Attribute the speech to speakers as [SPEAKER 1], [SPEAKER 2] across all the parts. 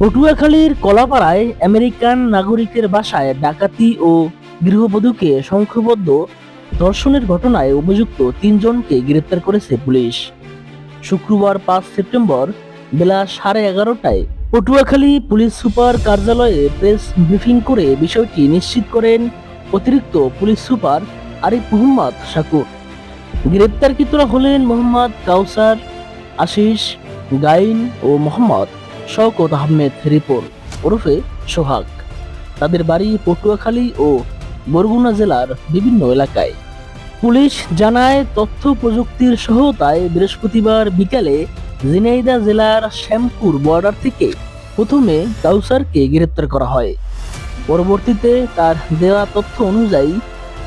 [SPEAKER 1] পটুয়াখালীর কলাপাড়ায় আমেরিকান নাগরিকের বাসায় ডাকাতি ও গৃহবধূকে সংখ্যবদ্ধ ধর্ষণের ঘটনায় অভিযুক্ত তিনজনকে গ্রেপ্তার করেছে পুলিশ। শুক্রবার পাঁচ সেপ্টেম্বর বেলা সাড়ে এগারোটায় পটুয়াখালী পুলিশ সুপার কার্যালয়ে প্রেস ব্রিফিং করে বিষয়টি নিশ্চিত করেন অতিরিক্ত পুলিশ সুপার আরিফ মোহাম্মদ শাকুর। গ্রেপ্তারকৃতরা হলেন মোহাম্মদ কাউসার, আশিস, গাইন ও মোহাম্মদ শওকত আহমেদ, রিপন ওরফে সোহাগ। তাদের বাড়ি পটুয়াখালী ও বরগুনা জেলার বিভিন্ন এলাকায়। পুলিশ জানায়, তথ্য প্রযুক্তির সহায়তায় বৃহস্পতিবার বিকালে ঝিনাইদহ জেলার শ্যামপুর বর্ডার থেকে প্রথমে কাউসারকে গ্রেপ্তার করা হয়। পরবর্তীতে তার দেওয়া তথ্য অনুযায়ী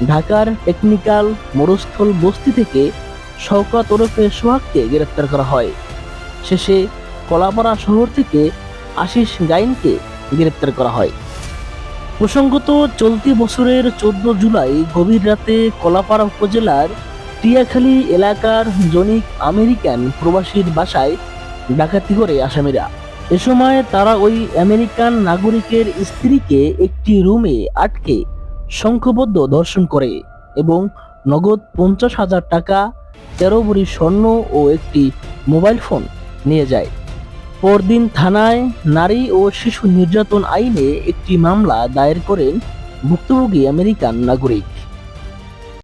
[SPEAKER 1] ঢাকার টেকনিক্যাল মরুস্থল বস্তি থেকে শওকত ওরফে সোহাগকে গ্রেপ্তার করা হয়। শেষে কলাপাড়া শহর থেকে আশিস গাইনকে গ্রেপ্তার করা হয়। প্রসঙ্গত, চলতি বছরের চোদ্দ জুলাই গভীর রাতে কলাপাড়া উপজেলার টিয়াখালী এলাকার জনিক আমেরিকান প্রবাসীর বাসায় ডাকাতি করে আসামিরা। এ সময় তারা ওই আমেরিকান নাগরিকের স্ত্রীকে একটি রুমে আটকে সংখ্যবদ্ধ ধর্ষণ করে এবং নগদ পঞ্চাশ হাজার টাকা, তেরো ভরি স্বর্ণ ও একটি মোবাইল ফোন নিয়ে যায়। পরদিন থানায় নারী ও শিশু নির্যাতন আইনে একটি মামলা দায়ের করেন ভুক্তভোগী আমেরিকান নাগরিক।